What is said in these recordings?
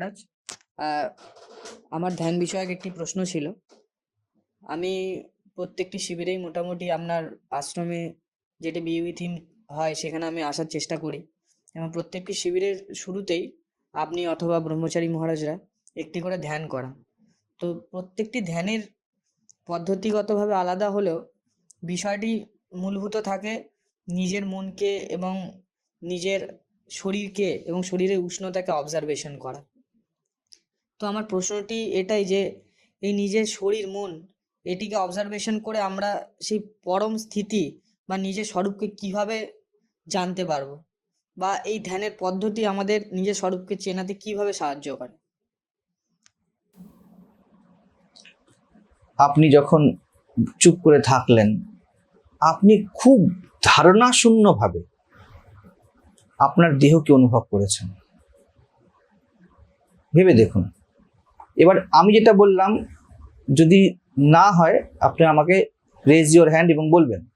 মহারাজ। আমার ধ্যান বিষয়ক একটি প্রশ্ন ছিল। আমি প্রত্যেকটি শিবিরেই মোটামুটি আপনার আশ্রমে যেটি বিউই থিম হয় সেখানে আমি আসার চেষ্টা করি। এবং প্রত্যেকটি শিবিরের শুরুতেই আপনি অথবা ব্রহ্মচারী মহারাজরা একটি করে ধ্যান করান তো প্রত্যেকটি ধ্যানের পদ্ধতিগতভাবে আলাদা হলেও বিষয়টি মূলভূত থাকে নিজের মনকে এবং নিজের শরীরকে এবং শরীরের উষ্ণতাকে অবজারভেশন করা তো আমার প্রশ্নটি এটাই যে, এই নিজের শরীর, মন, এটিকে অবজারভেশন করে আমরা সেই পরম স্থিতি বা নিজের স্বরূপকে কীভাবে জানতে পারব? বা এই ধ্যানের পদ্ধতি আমাদের নিজের স্বরূপকে চেনাতে কীভাবে সাহায্য করে? আপনি যখন চুপ করে থাকলেন, আপনি খুব ধারণা শূন্যভাবে আপনার দেহকে অনুভব করেছেন। ভেবে দেখুন। এবার আমি যেটা বললাম, যদি না হয়, আপনি আমাকে রেজ ইওর হ্যান্ড এবং বলবেন।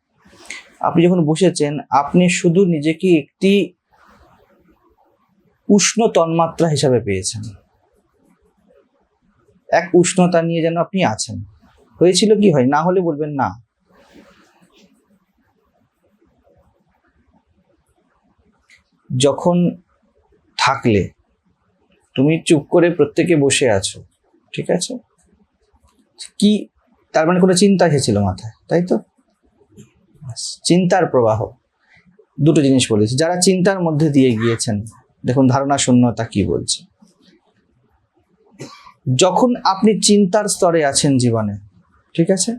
আপনি যখন বসেছেন, আপনি শুধু নিজেকে একটি উষ্ণ তন্মাত্রা হিসাবে পেয়েছেন। এক উষ্ণতা নিয়ে যেন আপনি আছেন। হয়েছিল কি হয়? না হলে বলবেন না। যখন থাকলে তুমি চুপ করে প্রত্যেকে বসে আছো, ঠিক আছে? কি, তার মানে কোনো চিন্তা এসেছিল মাথায়, তাই তো? চিন্তার প্রবাহ। দুটো জিনিস বলেছি, যারা চিন্তার মধ্যে দিয়ে গিয়েছেন, দেখুন ধারণা শূন্যতা কি বলছে। যখন আপনি চিন্তার স্তরে আছেন জীবনে, ঠিক আছে?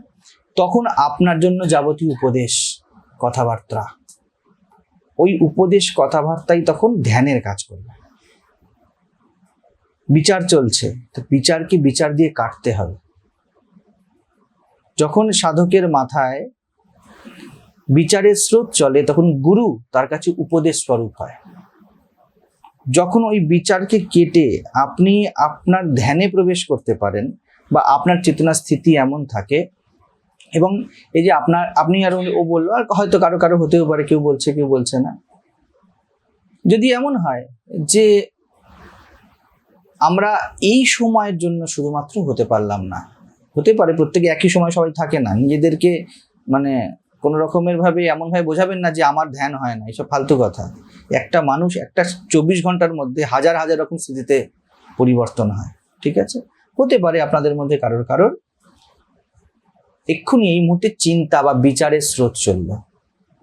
তখন আপনার জন্য যাবতীয় উপদেশ, কথাবার্তা। ওই উপদেশ, কথাবার্তাই তখন ধ্যানের কাজ করবে। বিচার চলছে, তো বিচারকে বিচার দিয়ে কাটতে হবে? যখন সাধকের মাথায় বিচারের স্রোত চলে, তখন গুরু তার কাছে উপদেশ স্বরূপ হয়। যখন ওই বিচারকে কেটে আপনি আপনার ধ্যানে প্রবেশ করতে পারেন বা আপনার চেতনা স্থিতি এমন থাকে এবং এই যে আপনার, আপনি আর ও বলল, আর হয়তো কারও কারও হতেও পারে, কেউ বলছে কেউ বলছে না। যদি এমন হয় যে আমরা এই সময়ের জন্য শুধুমাত্র হতে পারলাম না। হতে পারে প্রত্যেকে একই সময় সবাই থাকে না। নিজেদেরকে মানে কোনো রকমের ভাবে এমন ভাবে বোঝাবেন না যে আমার ধ্যান হয় না, এসব ফালতু কথা। একটা মানুষ একটা চব্বিশ ঘণ্টার মধ্যে হাজার হাজার রকম স্মৃতিতে পরিবর্তন হয়, ঠিক আছে? হতে পারে আপনাদের মধ্যে কারোর কারোর এক্ষুনি এই মুহূর্তে চিন্তা বা বিচারের স্রোত চলল।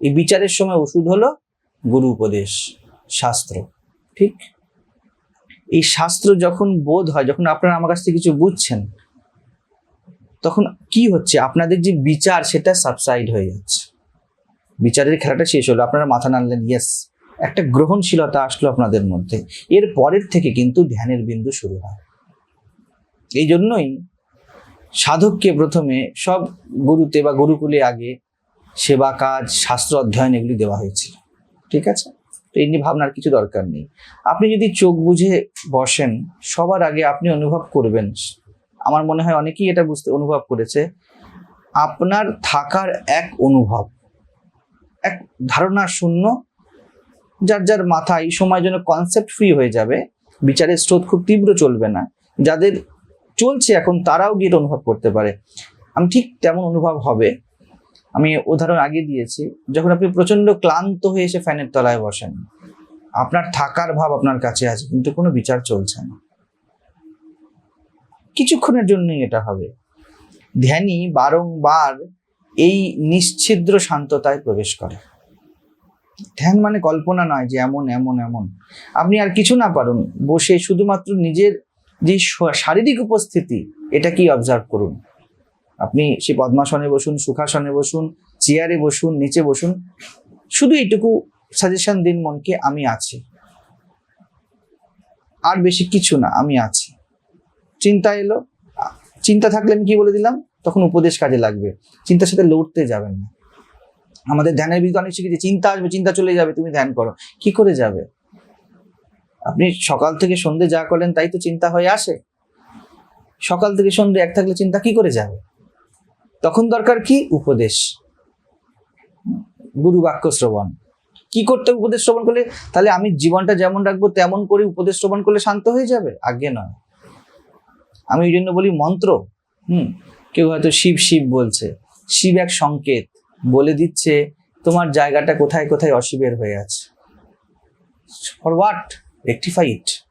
এই বিচারের সময় ওষুধ হলো গুরু উপদেশ, শাস্ত্র, ঠিক? এই শাস্ত্র যখন বোধ হয়, যখন আপনারা আমার কাছ থেকে কিছু বুঝছেন, তখন কি হচ্ছে? আপনাদের যে বিচার, সেটা সাবসাইড হয়ে যাচ্ছে। বিচারের খেলাটা শেষ হলো। আপনারা মাথা নাড়লেন ইয়েস একটা গ্রহণশীলতা আসলো আপনাদের মধ্যে। এর পরের থেকে কিন্তু ধ্যানের বিন্দু শুরু হয়। এই জন্যই সাধককে প্রথমে সব গুরুতে বা গুরুকুলে আগে সেবা কাজ, শাস্ত্র অধ্যয়ন এগুলি দেওয়া হয়েছিল। ঠিক আছে? তো এই নিয়ে ভাবনার কিছু দরকার নেই। আপনি যদি চোখ বুঝে বসেন, সবার আগে আপনি অনুভব করবেন। আমার মনে হয় অনেকেই এটা বুঝতে, অনুভব করেছে। আপনার থাকার এক অনুভব, এক ধারণা শূন্য, যার যার মাথা এই সময় যেন কনসেপ্ট ফ্রি হয়ে যাবে, বিচারের স্রোত খুব তীব্র চলবে না। যাদের চলছে এখন, তারাও গিয়ে অনুভব করতে পারে। আমি ঠিক তেমন অনুভব হবে। আমি উদাহরণ আগে দিয়েছি, যখন আপনি প্রচণ্ড ক্লান্ত হয়ে এসে ফ্যানের তলায় বসেন, আপনার থাকার ভাব আপনার কাছে আছে, কিন্তু কোনো বিচার চলছে না। কিছুক্ষণের জন্যই এটা হবে। ধ্যানই বারংবার এই নিশ্ছিদ্র শান্ততায় প্রবেশ করে। ধ্যান মানে কল্পনা নয় যে এমন এমন এমন। আপনি আর কিছু না পারুন, বসে শুধুমাত্র নিজের যে শারীরিক উপস্থিতি এটা কি অবজার্ভ করুন। আপনি সে পদ্মাসনে বসুন, সুখাসনে বসুন, চেয়ারে বসুন, নিচে বসুন, শুধু এইটুকু সাজেশন দিন মনকে, আমি আছি। আর বেশি কিছু না, আমি আছি। চিন্তা এলো, চিন্তা থাকলে আমি কি বলে দিলাম? তখন উপদেশ কাজে লাগবে। চিন্তার সাথে লড়তে যাবেন না। আমাদের ধ্যানের বিরুদ্ধে অনেক শিখেছি, চিন্তা আসবে, চিন্তা চলে যাবে, তুমি ধ্যান করো। কি করে যাবে? আপনি সকাল থেকে সন্ধে যা করেন তাই তো চিন্তা হয়ে আসে। সকাল থেকে সন্ধে এক থাকলে চিন্তা কি করে যাবে? তখন দরকার কি? উপদেশ। গুরু বাক্য শ্রবণ। কি করতে উপদেশ শ্রবণ করলে? তাহলে আমি জীবনটা যেমন রাখব, তেমন করে উপদেশ শ্রবণ করলে শান্ত হয়ে যাবে? আগে নয়। আমি ওই জন্য বলি মন্ত্র। হুম? কেউ হয়তো শিব শিব বলছে। শিব এক সংকেত। বলে দিচ্ছে, তোমার জায়গাটা কোথায় কোথায় অশিবের হয়ে আছে? ফর হোয়াট রেক্টিফাই ইট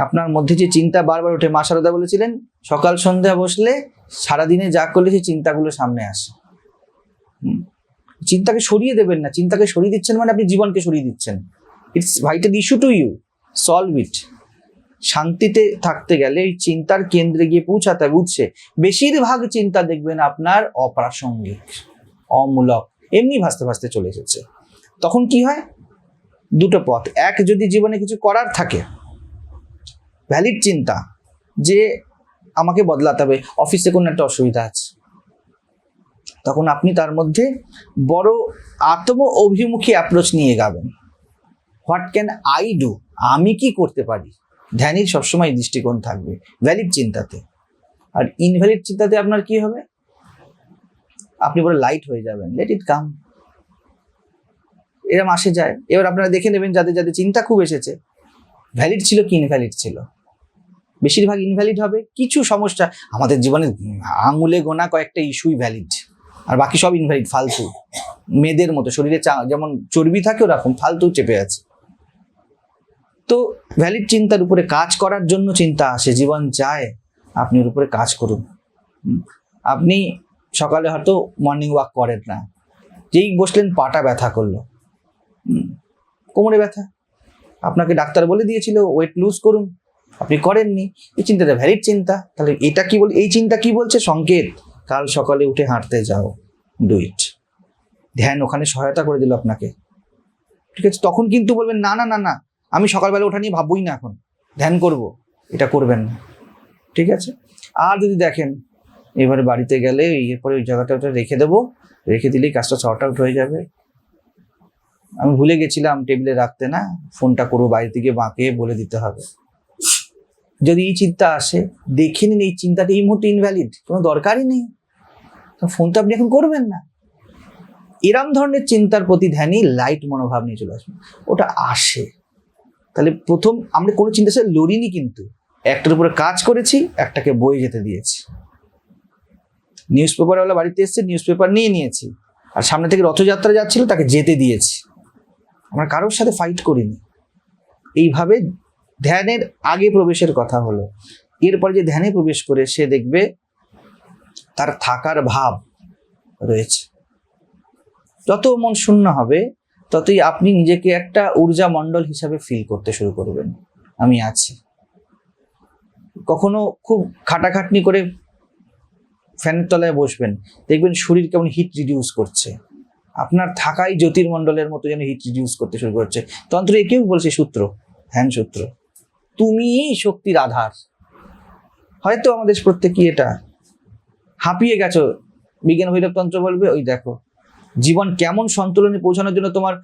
আপনার মধ্যে যে চিন্তা বারবার ওঠে, মা সারদা বলেছিলেন, সকাল সন্ধ্যা বসলে সারাদিনে যা করলে সেই চিন্তাগুলো সামনে আসে। চিন্তাকে সরিয়ে দেবেন না। চিন্তাকে সরিয়ে দিচ্ছেন মানে আপনি জীবনকে সরিয়ে দিচ্ছেন। It's vital issue to you solve it শান্তিতে থাকতে গেলে এই চিন্তার কেন্দ্রে গিয়ে পৌঁছাতে বুঝছে? বেশিরভাগ চিন্তা দেখবেন আপনার অপ্রাসঙ্গিক, অমূলক, এমনি ভাসতে ভাসতে চলে এসেছে। তখন কি হয়? দুটো পথ। এক, যদি জীবনে কিছু করার থাকে ভ্যালিড চিন্তা যে আমাকে বদলাতে হবে। অফিসে কোনো একটা অসুবিধা আছে। তখন আপনি তার মধ্যে বড় আত্ম অভিমুখী অ্যাপ্রোচ নিয়ে গাবেন হোয়াট ক্যান আই ডু আমি কি করতে পারি? ধ্যানের সবসময় দৃষ্টিকোণ থাকবে ভ্যালিড চিন্তাতে। আর ইনভ্যালিড চিন্তাতে আপনার কি হবে? আপনি বড় লাইট হয়ে যাবেন লেট ইট কাম এরম আসে যায়। এবার আপনারা দেখে নেবেন যাদের যাদের চিন্তা খুব এসেছে। ভ্যালিড ছিল কি ইনভ্যালিড ছিল? বেশিরভাগ ইনভ্যালিড হবে, কিছু সমস্যা, আমাদের জীবনে আঙুলে গোনা কয়েকটা ইস্যুই ভ্যালিড আর বাকি সব ইনভ্যালিড ফালতু। মেয়েদের মতো, শরীরে যেমন চর্বি থাকে ওরকম, ফালতু চেপে আছে। তো ভ্যালিড চিন্তার উপরে কাজ করার জন্য চিন্তা আসে, জীবন চায়, আপনি ওর উপরে কাজ করুন। আপনি সকালে হয়তো মর্নিং ওয়াক করেন না, যেই বসলেন পাটা ব্যথা করল। কোমরে ব্যথা। আপনাকে ডাক্তার বলে দিয়েছিল ওয়েট লুজ করুন। আপনি করেননি, এই চিন্তাটা ভ্যালিড চিন্তা। তাহলে এটা কি বল, এই চিন্তা কি বলছে? সংকেত। কাল সকালে উঠে হাঁটতে যাও। ডু ইট ধ্যান ওখানে সহায়তা করে দিল আপনাকে। ঠিক আছে? তখন কিন্তু বলবেন, না না না না, আমি সকালবেলা ওঠা নিয়ে ভাববই না এখন। ধ্যান করব। এটা করবেন না। ঠিক আছে? আর যদি দেখেন, এবারে বাড়িতে গেলে এরপরে ওই জায়গাটা ওটা রেখে দেবো। রেখে দিলেই কাজটা শর্ট আউট হয়ে যাবে। আমি ভুলে গেছিলাম টেবিলে রাখতে না। ফোনটা করব বাড়ি থেকে বাঁকে বলে দিতে হবে। যদি এই চিন্তা আসে, দেখে নিন এই চিন্তাটা এই মুহূর্তে ইনভ্যালিড কোনো দরকারই নেই। ফোন তো আপনি এখন করবেন না। এরম ধরনের চিন্তার প্রতি ধ্যানই লাইট মনোভাব নিয়ে চলে আসবে ওটা আসে। তাহলে প্রথম আমরা কোনো চিন্তার সাথে লড়িনি কিন্তু। একটার উপরে কাজ করেছি, একটাকে বয়ে যেতে দিয়েছি। নিউজ পেপারওয়ালা বাড়িতে এসছে নিউজ পেপার নিয়ে নিয়েছি। আর সামনে থেকে রথযাত্রা যাচ্ছিল, তাকে যেতে দিয়েছি। আমরা কারোর সাথে ফাইট করিনি। এইভাবে ধ্যানের আগে প্রবেশের কথা হলো। এরপরে যে ধ্যানে প্রবেশ করে সে দেখবে তার থাকার ভাব রয়েছে। যত মন শূন্য হবে, ততই আপনি নিজেকে একটা ঊর্জা মণ্ডল হিসাবে ফিল করতে শুরু করবেন। আমি আছি। কখনো খুব খাটাখাটনি করে ফ্যানের তলায় বসবেন, দেখবেন শরীর কেমন হিট রিডিউস করছে। আপনার থাকাই জ্যোতির্মণ্ডলের মতো যেন হিট রিডিউস করতে শুরু করছে। তন্ত্র একেও বলছে সূত্র, ধ্যান সূত্র। তুমিই শক্তির আধার। হয়তো আমাদের প্রত্যেকই এটা হাঁপিয়ে গেছো। বিজ্ঞান ভৈরব তন্ত্র বলবে, ওই দেখো, জীবন কেমন সন্তুলনে পৌঁছানোর জন্য তোমার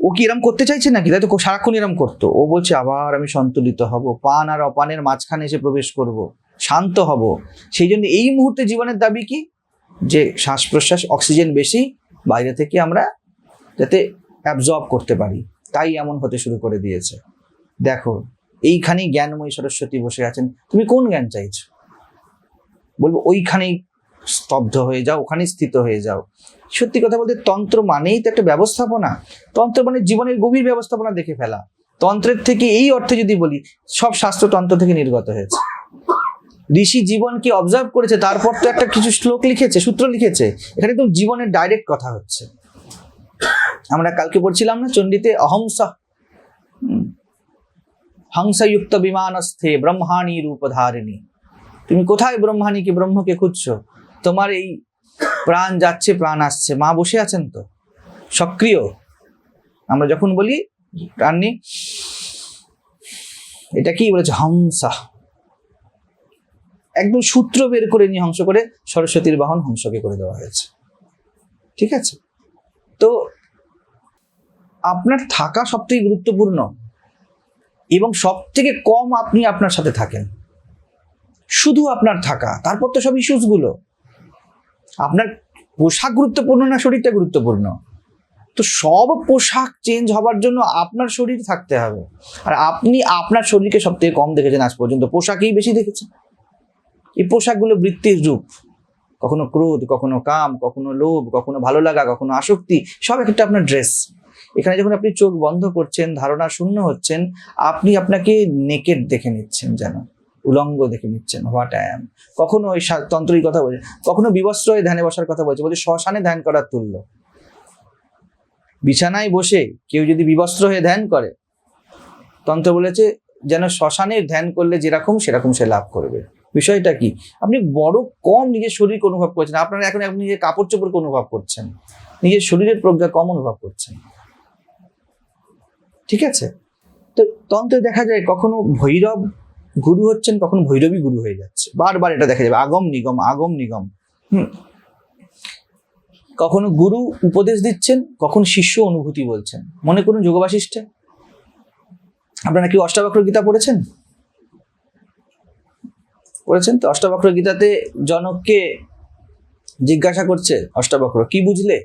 ও কি এরম করতে চাইছে নাকি? তাই তো সারাক্ষণ এরম করতো। ও বলছে, আবার আমি সন্তুলিত হব। পান আর অপানের মাঝখানে এসে প্রবেশ করব। শান্ত হব। সেই জন্য এই মুহূর্তে জীবনের দাবি কি? যে শ্বাস প্রশ্বাস অক্সিজেন বেশি, বাইরে থেকে আমরা যাতে অ্যাবজর্ব করতে পারি। তাই এমন হতে শুরু করে দিয়েছে। দেখো, এইখানেই জ্ঞানময়ী সরস্বতী বসে আছেন। তুমি কোন জ্ঞান চাইছো? বলব, ওইখানেই স্তব্ধ হয়ে যাও, ওখানেই স্থিত হয়ে যাও। সত্যি কথা বলতে, তন্ত্র মানেই তো একটা ব্যবস্থাপনা। তন্ত্র মানে জীবনের গভীর ব্যবস্থাপনা দেখে ফেলা। তন্ত্রের থেকে এই অর্থে যদি বলি, সব শাস্ত্র তন্ত্র থেকে নির্গত হয়েছে। ঋষি জীবনকে অবজার্ভ করেছে, তারপর তো একটা কিছু শ্লোক লিখেছে, সূত্র লিখেছে। এখানে তো জীবনের ডাইরেক্ট কথা হচ্ছে। আমরা কালকে পড়ছিলাম না, চণ্ডীতে অহংসা। হংসযুক্ত বিমানস্থে ব্রহ্মাণী রূপধারিণী। তুমি কোথায় ব্রহ্মাণীকে, ব্রহ্মকে খুঁজছো? তোমার এই প্রাণ যাচ্ছে, প্রাণ আসছে। মা বসে আছেন তো? সক্রিয়? আমরা যখন বলি প্রাণ এটা কি বলেছে? হংসা। একদম সূত্র বের করে নিয়ে হংস করে সরস্বতীর বাহন হংসকে করে দেওয়া হয়েছে। ঠিক আছে? তো আপনার থাকা সবথেকে গুরুত্বপূর্ণ। এবং সব থেকে কম আপনি আপনার সাথে থাকেন। শুধু আপনার থাকা, তারপর তো সব ইস্যুসগুলো আপনার পোশাক গুরুত্বপূর্ণ না শরীরটা গুরুত্বপূর্ণ? তো সব পোশাক চেঞ্জ হবার জন্য আপনার শরীর থাকতে হবে। আর আপনি আপনার শরীরকে সব থেকে কম দেখেছেন আজ পর্যন্ত। পোশাকেই বেশি দেখেছেন। এই পোশাকগুলো বৃত্তির রূপ। কখনো ক্রোধ, কখনো কাম, কখনো লোভ, কখনো ভালো লাগা, কখনো আসক্তি, সব একটা আপনার ড্রেস এখানে যখন আপনি চোখ বন্ধ করছেন, ধারণা শূন্য হচ্ছেন, আপনি আপনাকে নেকেট দেখে নিচ্ছেন যেন, উলঙ্গ দেখে নিচ্ছেন হোয়াট আই অ্যাম কখনো ওই তন্ত্রের কথা বলছে, কখনো বিবস্ত্র হয়ে ধ্যানে বসার কথা বলছে বলছে শ্মশানে ধ্যান করার তুল্য। বিছানায় বসে কেউ যদি বিবস্ত্র হয়ে ধ্যান করে, তন্ত্র বলেছে যেন শ্মশানে ধ্যান করলে যেরকম সেরকম সে লাভ করবে। বিষয়টা কি? আপনি বড় কম নিজের শরীরকে অনুভব করছেন, আপনারা এখন আপনি নিজের কাপড় চোপড়কে অনুভব করছেন, নিজের শরীরের প্রজ্ঞা কম অনুভব করছেন। ঠিক আছে? তো তন্ত্রে দেখা যায় কখনো ভৈরব গুরু হচ্ছেন, কখনো ভৈরবী গুরু হয়ে যাচ্ছে। বারবার এটা দেখা যাবে, আগম নিগম আগম নিগম। হুম। কখনো গুরু উপদেশ দিচ্ছেন, কখন শিষ্য অনুভূতি বলছেন। মনে করুন যোগবাশিষ্ঠে আপনারা কি অষ্টাবক্র গীতা পড়েছেন? পড়েছেন তো? অষ্টাবক্র গীতাতে জনককে জিজ্ঞাসা করছে অষ্টাবক্র, কি বুঝলে?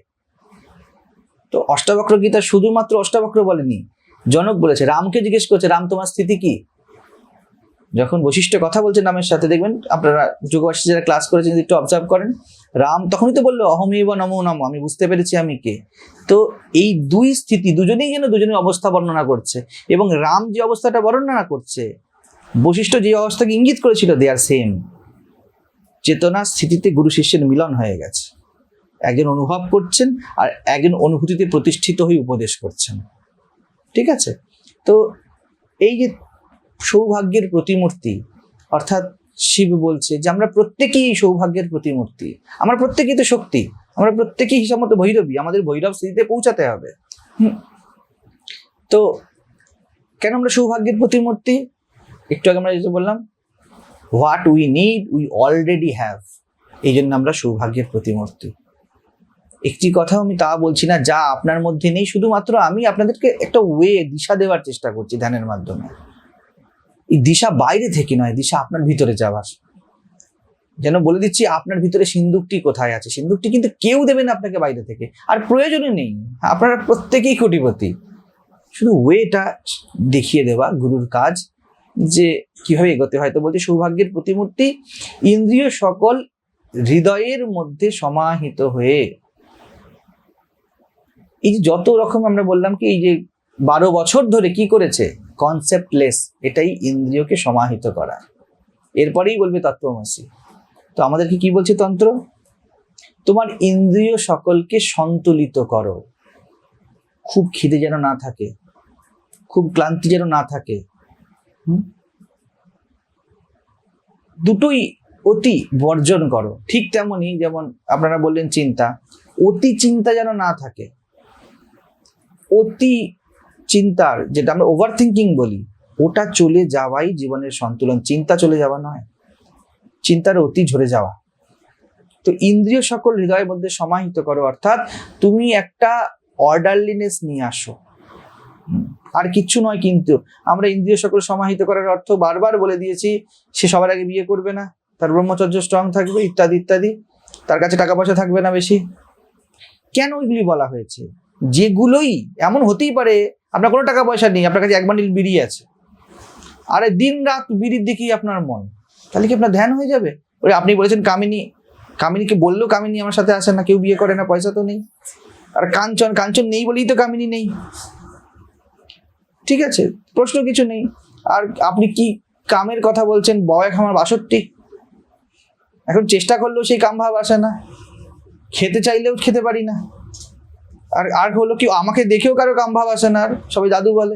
তো অষ্টাবক্র গীতা শুধুমাত্র অষ্টাবক্র বলেনি জনক বলেছে, রামকে জিজ্ঞেস করছে, রাম তোমার স্থিতি কি? যখন বৈশিষ্ট্য কথা বলছে রামের সাথে, দেখবেন আপনারা যোগবাসী যারা ক্লাস করেছেন একটু অবজার্ভ করেন, রাম তখনই তো বলল অহমে বা নমো নম আমি বুঝতে পেরেছি আমি কে। তো এই দুই স্থিতি দুজনেই যেন দুজনের অবস্থা বর্ণনা করছে, এবং রাম যে অবস্থাটা বর্ণনা করছে বৈশিষ্ট্য যে অবস্থাকে ইঙ্গিত করেছিল দে আর সেম চেতনা স্থিতিতে গুরু শিষ্যের মিলন হয়ে গেছে। একজন অনুভব করছেন আর একজন অনুভূতিতে প্রতিষ্ঠিত হয়ে উপদেশ করছেন। ঠিক আছে? তো এই যে সৌভাগ্যের প্রতিমূর্তি, অর্থাৎ শিব বলছে যে আমরা প্রত্যেকেই সৌভাগ্যের প্রতিমূর্তি। আমরা প্রত্যেকেই তো শক্তি, আমরা প্রত্যেকেই হিসাব মতো ভৈরবী, আমাদের ভৈরব স্থিতিতে পৌঁছাতে হবে। তো কেন আমরা সৌভাগ্যের প্রতিমূর্তি? একটু আগে আমরা যেটা বললাম what we need we already have এই জন্য আমরা সৌভাগ্যের প্রতিমূর্তি। একটি কথাও আমি তা বলছি না, যা আপনার মধ্যে নেই, শুধুমাত্র আমি আপনাদেরকে একটা ওয়ে দিশা দেওয়ার চেষ্টা করছি ধ্যানের মাধ্যমে। এই দিশা বাইরে থেকে নয়, দিশা আপনার ভিতরে যাওয়ার। যেন বলে দিচ্ছি, আপনার ভিতরে সিন্দুকটি কোথায় আছে? সিন্দুকটি কিন্তু কেউ দেবে না আপনাকে বাইরে থেকে। আর প্রয়োজনও নেই, আপনারা প্রত্যেকেই কোটিপতি। শুধু ওয়েটা দেখিয়ে দেওয়া গুরুর কাজ, যে কীভাবে এগোতে হয়। তো বলছি, সৌভাগ্যের প্রতিমূর্তি ইন্দ্রিয় সকল হৃদয়ের মধ্যে সমাহিত হয়ে এই যে যত রকম আমরা বললাম কি, এই যে বারো বছর ধরে কি করেছে? কনসেপ্টলেস এটাই ইন্দ্রিয়কে সমাহিত করা। এরপরেই বলবে তত্ত্বমসি। তো আমাদেরকে কি বলছে তন্ত্র? তোমার ইন্দ্রিয় সকলকে সন্তুলিত করো। খুব খিদে যেন না থাকে। খুব ক্লান্তি যেন না থাকে। দুটোই অতি বর্জন করো। ঠিক তেমনই যেমন আপনারা বললেন চিন্তা, অতি চিন্তা যেন না থাকে। অতি চিন্তার, যেটা আমরা ওভার থিঙ্কিং বলি, ওটা চলে যাওয়াই জীবনের সন্তুলন। চিন্তা চলে যাওয়া নয়, চিন্তার অতি ঝরে যাওয়া। তো ইন্দ্রিয় সকল হৃদয়ের মধ্যে সমাহিত করো, অর্থাৎ তুমি একটা অর্ডারলিনেস নিয়ে আসো। আর কিচ্ছু নয় কিন্তু, আমরা ইন্দ্রিয় সকল সমাহিত করার অর্থ বারবার বলে দিয়েছি, সে সবার আগে বিয়ে করবে না, তার ব্রহ্মচর্য স্ট্রং থাকবে, ইত্যাদি ইত্যাদি, তার কাছে টাকা পয়সা থাকবে না বেশি। কেন ওইগুলি বলা হয়েছে? যেগুলোই এমন হতেই পারে, আপনার কোনো টাকা পয়সা নেই, আপনার কাছে এক বান্ডিল বিড়ি আছে। আরে দিন রাত বিড়ির দিকেই আপনার মন। তাহলে কি আপনার ধ্যান হয়ে যাবে? ওই আপনি বলেছেন কামিনী, কামিনীকে বললেও কামিনী আমার সাথে আসে না, কেউ বিয়ে করে না, পয়সা তো নেই। আর কাঞ্চন কাঞ্চন নেই বলেই তো কামিনী নেই। ঠিক আছে, প্রশ্ন কিছু নেই। আর আপনি কি কামের কথা বলছেন? বয় আমার বাষট্টি। এখন চেষ্টা করলেও সেই কাম ভাব আসে না। খেতে চাইলেও খেতে পারি না। আর আর হলো কি, আমাকে দেখেও কারও কাম ভাব আসে না আর, সবাই দাদু বলে।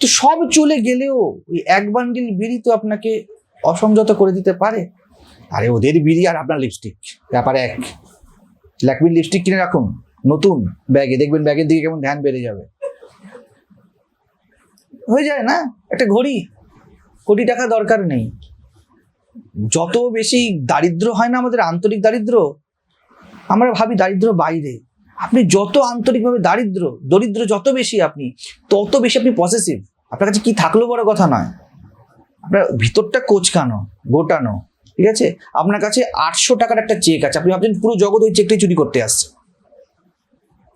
তো সব চলে গেলেও ওই এক বান্ডিল বিড়ি তো আপনাকে অসংযত করে দিতে পারে? আরে ওদের বিড়ি আর আপনার লিপস্টিক ব্যাপার এক। ল্যাকমির লিপস্টিক কিনে রাখুন, নতুন ব্যাগে, দেখবেন ব্যাগের দিকে কেমন ধ্যান বেড়ে যাবে। হয়ে যায় না? একটা ঘড়ি, কোটি টাকা দরকার নেই। যত বেশি দারিদ্র হয় না আমাদের আন্তরিক দারিদ্র, আমরা ভাবি দারিদ্র বাইরে। আপনি যত আন্তরিকভাবে দারিদ্র, দরিদ্র যত বেশি আপনি, তত বেশি আপনি পসেসিভ আপনার কাছে কি থাকলেও বড় কথা নয়। আপনার ভিতরটা কোচকানো, গোটানো, ঠিক আছে? আপনার কাছে আটশো টাকার একটা চেক আছে। আপনি ভাবছেন পুরো জগৎ ওই চেকটাই চুরি করতে আসছে।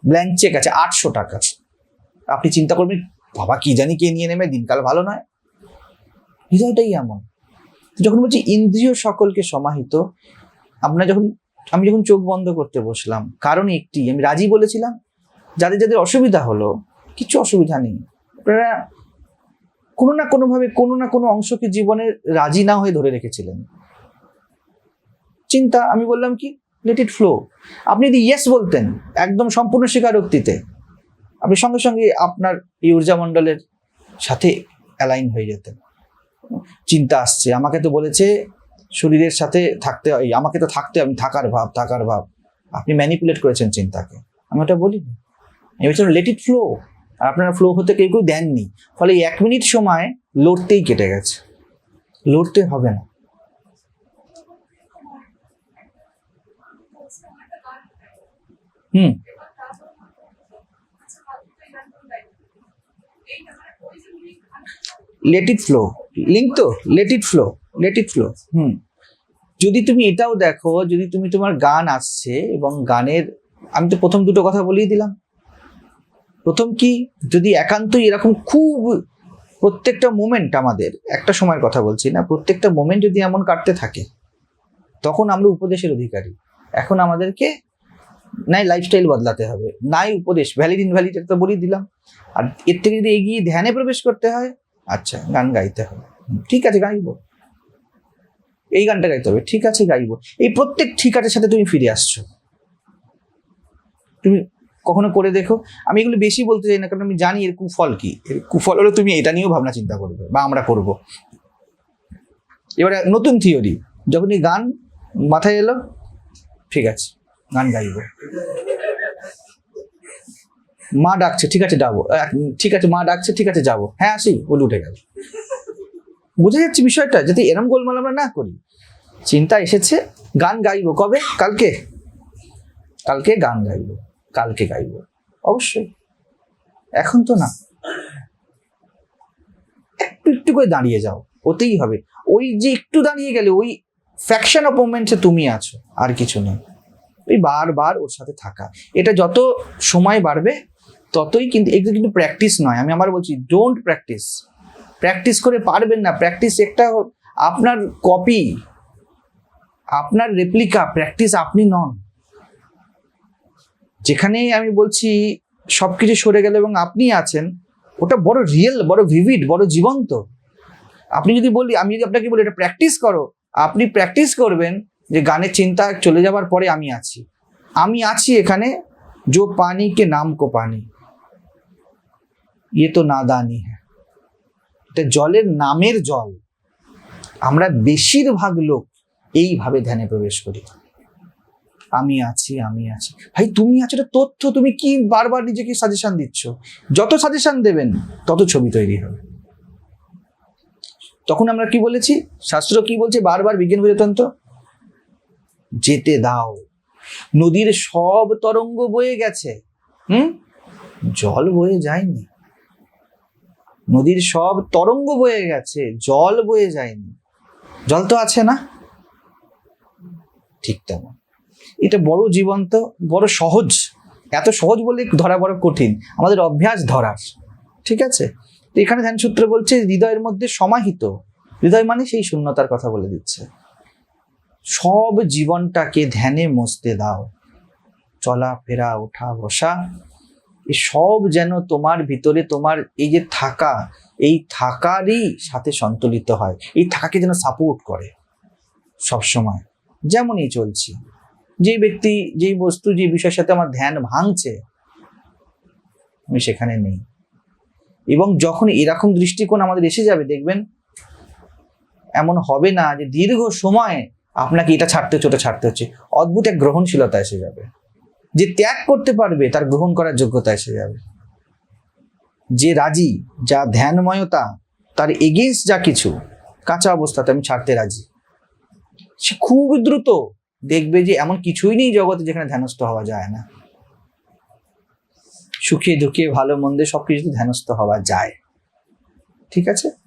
ব্ল্যাঙ্ক চেক আছে, আটশো টাকা আপনি চিন্তা করবেন, বাবা কি জানি কে নিয়ে নেবে, দিনকাল ভালো নয়। হৃদয়টাই এমন। যখন বলছি, ইন্দ্রিয় সকলকে সমাহিত, আপনার যখন আমি যখন চোখ বন্ধ করতে বসলাম, কারণ একটি, আমি রাজি বলেছিলাম, যাদের যাদের অসুবিধা হলো, কিছু অসুবিধা নেই। আপনারা কোনো না কোনোভাবে, কোনো না কোনো অংশকে জীবনে রাজি না হয়ে ধরে রেখেছিলেন। চিন্তা, আমি বললাম কি লেট ইট ফ্লো আপনি যদি ইয়েস বলতেন, একদম সম্পূর্ণ স্বীকারোক্তিতে, আপনি সঙ্গে সঙ্গে আপনার এই ঊর্জামণ্ডলের সাথে অ্যালাইন হয়ে যেতেন। চিন্তা আসছে, আমাকে তো বলেছে শরীরের সাথে থাকতে হয়। আমাকে তো থাকতে আমি থাকার ভাব থাকার ভাব। আপনি ম্যানিপুলেট করেছেন চিন্তাকে। আমি ওটা বলিনি। আমি বলছিলাম লেট ইট ফ্লো আর আপনারা ফ্লো হতে কেউ কেউ দেননি। ফলে এক মিনিট সময় লড়তেই কেটে গেছে। লড়তে হবে না। Hmm. Let it flow link তো? Let it flow let it flow hmm. যদি তুমি এটাও দেখো যদি তুমি তোমার গান আসছে এবং গানের আমি তো প্রথম দুটো কথা বলেই দিলাম। প্রথম কি যদি একান্তই এরকম খুব প্রত্যেকটা মোমেন্ট আমাদের একটা সময়ের কথা বলছি না প্রত্যেকটা মোমেন্ট যদি এমন কাটতে থাকে তখন আমরা উপদেশের অধিকারী। এখন আমাদেরকে নাই লাইফস্টাইল বদলাতে হবে নাই উপদেশ। ভ্যালিড ইনভ্যালিড একটা বলেই দিলাম। আর এর থেকে যদি এগিয়ে ধ্যানে প্রবেশ করতে হয় আচ্ছা গান গাইতে হবে। ঠিক আছে গাইবো। এই গানটা গাইতে হবে। ঠিক আছে, গাইবো। এই প্রত্যেক ঠিক আছে সাথে তুমি ফিরে আসছো। তুমি কখনো করে দেখো। আমি এগুলো বেশি বলতে চাই না, কারণ আমি জানি এর কুফল কি। এর কুফল হলে তুমি এটা নিয়েও ভাবনা চিন্তা করবে, বা আমরা করব। এবারে নতুন থিওরি যখন এই গান মাথায় এলো, ঠিক আছে, গান গাইবো। মা ডাকছে, ঠিক আছে, যাব। ঠিক আছে, মা ডাকছে, ঠিক আছে, যাব। হ্যাঁ আসি বলে উঠে গেল। বোঝা যাচ্ছে বিষয়টা, যাতে এরম গোলমাল আমরা না করি। চিন্তা এসেছে, গান গাইবো। কবে? কালকে। কালকে গান গাইবো। কালকে গাইবো। অবশ্যই। এখন তো না। একটু একটু করে দাঁড়িয়ে যাও। ওতেই হবে। ওই যে একটু দাঁড়িয়ে গেলে, ওই ফ্যাকশন অফ মোমেন্টসে তুমি আছো, আর কিছু নেই। ওই বারবার ওর সাথে থাকা। এটা যত সময় বাড়বে, ততই কিন্তু, এগুলো কিন্তু প্র্যাকটিস নয়। আমি আমার বলছি ডোন্ট প্র্যাকটিস প্র্যাকটিস করে পারবেন না প্র্যাকটিস একটা আপনার কপি আপনার রেপ্লিকা প্র্যাকটিস আপনি নন যেখানেই আমি বলছি সবকিছু সরে গেল এবং আপনি আছেন ওটা বড় রিয়েল বড় ভিভিড বড় জীবন্ত আপনি যদি বলি আমি যদি আপনাকে বলি এটা প্র্যাকটিস করো আপনি প্র্যাকটিস করবেন যে গানের চিন্তা চলে যাওয়ার পরে আমি আছি আমি আছি এখানে जो पानी के नाम को पानी ये तो नादानी है এটা জলের নামের জল। আমরা বেশিরভাগ লোক এইভাবে ধ্যানে প্রবেশ করি। আমি আছি আমি আছি। ভাই, তুমি আছো, এটা তথ্য, তুমি কি বারবার নিজেকে সাজেশন দিচ্ছ? যত সাজেশন দেবেন, তত ছবি তৈরি হবে। তখন আমরা কি বলেছি? শাস্ত্র কি বলছে বারবার বিজ্ঞান প্রজাতন্ত্র? যেতে দাও। নদীর সব তরঙ্গ বয়ে গেছে। হুম? জল বয়ে যায়নি। নদীর সব তরঙ্গ বয়ে গেছে, জল বয়ে যায়নি। জল তো আছে না? ঠিক তেমন। এটা বড় জীবন্ত, বড় সহজ। এত সহজ বলে ধরা বড় কঠিন। আমাদের অভ্যাস ধরার। ঠিক আছে? তো এখানে ধ্যান সূত্র বলছে, হৃদয়ের মধ্যে সমাহিত। হৃদয় মানে সেই শূন্যতার কথা বলে দিচ্ছে। সব জীবনটাকে ধ্যানে মসতে দাও। চলা, ফেরা, ওঠা, বসা। সব যেন তোমার ভিতরে তোমার এই যে থাকা, এই থাকারই সাথে সন্তুলিত হয়। এই থাকাকে যেন সাপোর্ট করে সব সময় যেমনই চলছি। যে ব্যক্তি, যেই বস্তু যে বিষয়ের সাথে আমার ধ্যান ভাঙছে, আমি সেখানে নেই। এবং যখন এরকম দৃষ্টিকোণ আমাদের এসে যাবে, দেখবেন এমন হবে না যে দীর্ঘ সময় আপনাকে এটা ছাড়তে হচ্ছে, ওটা ছাড়তে হচ্ছে। অদ্ভুত এক গ্রহণশীলতা এসে যাবে। যে ত্যাগ করতে পারবে, তার গ্রহণ করার যোগ্যতা এসে যাবে। যে রাজি, যা ধ্যানময়তা, তার এগেনস্ট যা কিছু, কাঁচা অবস্থাতে আমি ছাড়তে রাজি। সে খুব দ্রুত দেখবে যে এমন কিছুই নেই জগতে যেখানে ধ্যানস্থ হওয়া যায় না। সুখে দুঃখে ভালো মন্দে সবকিছুতে ধ্যানস্থ হওয়া যায়। ঠিক আছে?